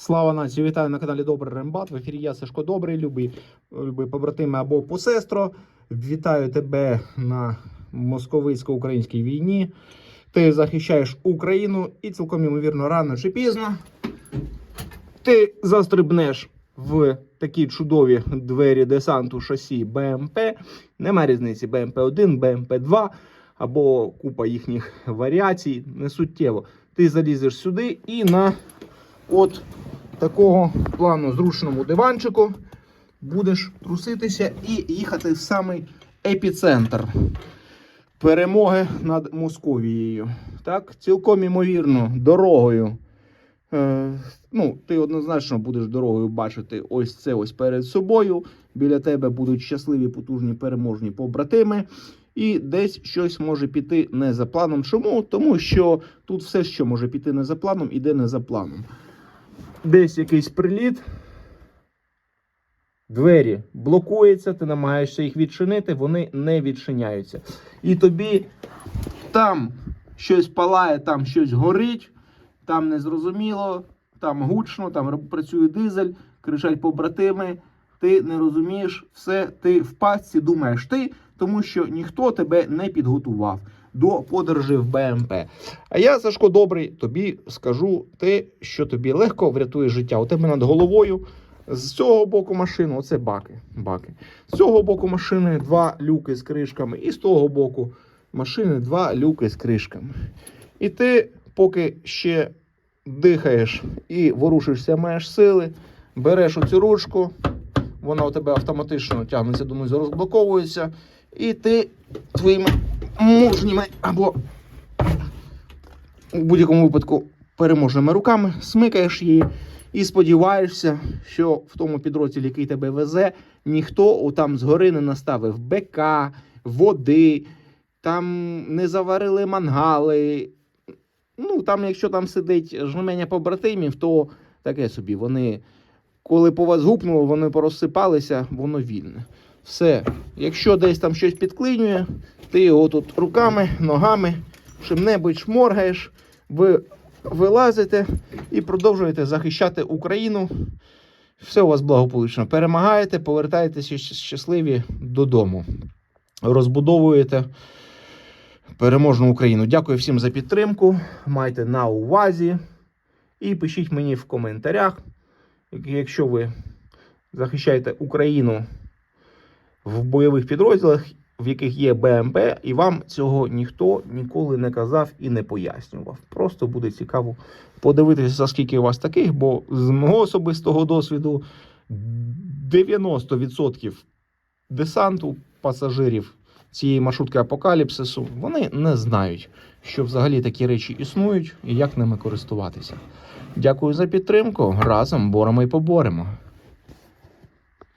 Слава нації! Вітаю на каналі Добрий Рембат. В ефірі я Сашко Добрий, любий, любий побратими або посестро. Вітаю тебе на московицько-українській війні. Ти захищаєш Україну і цілком ймовірно рано чи пізно ти застрибнеш в такі чудові двері десанту шасі БМП. Нема різниці БМП-1, БМП-2 або купа їхніх варіацій. Не суттєво. Ти залізеш сюди і на от такого плану зручному диванчику будеш труситися і їхати в самий епіцентр перемоги над Московією. Так, цілком імовірно, дорогою. Е, ну, ти однозначно будеш дорогою бачити ось це ось перед собою. Біля тебе будуть щасливі, потужні, переможні побратими. І десь щось може піти не за планом. Чому? Тому що тут все, що може піти не за планом, іде не за планом. Десь якийсь приліт, двері блокуються, ти намагаєшся їх відчинити, вони не відчиняються. І тобі там щось палає, там щось горить, там незрозуміло, там гучно, там працює дизель, кричать побратими. Ти не розумієш все, ти в пастці думаєш ти, тому що ніхто тебе не підготував до подорожі в БМП. А я, Сашко Добрий, тобі скажу те, що тобі легко врятує життя. У тебе над головою з цього боку машини, оце баки. баки. З цього боку машини два люки з кришками, і з того боку машини два люки з кришками. І ти, поки ще дихаєш і ворушишся, маєш сили, береш оцю ручку, вона у тебе автоматично тягнеться донизу, розблоковується, і ти твоїми мужніми або у будь-якому випадку переможними руками смикаєш її і сподіваєшся, що в тому підрозділі, який тебе везе, ніхто там згори не наставив БК, води, там не заварили мангали. Ну, там, якщо там сидить жменя побратимів, то таке собі. Вони, коли по вас гупнуло, вони порозсипалися, воно вільне. Все. Якщо десь там щось підклинює, ти його тут руками, ногами, чим-небудь шморгаєш, ви вилазите і продовжуєте захищати Україну. Все у вас благополучно. Перемагаєте, повертаєтеся щасливі додому. Розбудовуєте переможну Україну. Дякую всім за підтримку. Майте на увазі. І пишіть мені в коментарях, якщо ви захищаєте Україну в бойових підрозділах, в яких є БМП, і вам цього ніхто ніколи не казав і не пояснював. Просто буде цікаво подивитися, скільки у вас таких, бо з мого особистого досвіду 90% десанту пасажирів цієї маршрутки апокаліпсису вони не знають, що взагалі такі речі існують і як ними користуватися. Дякую за підтримку. Разом боремо і поборемо.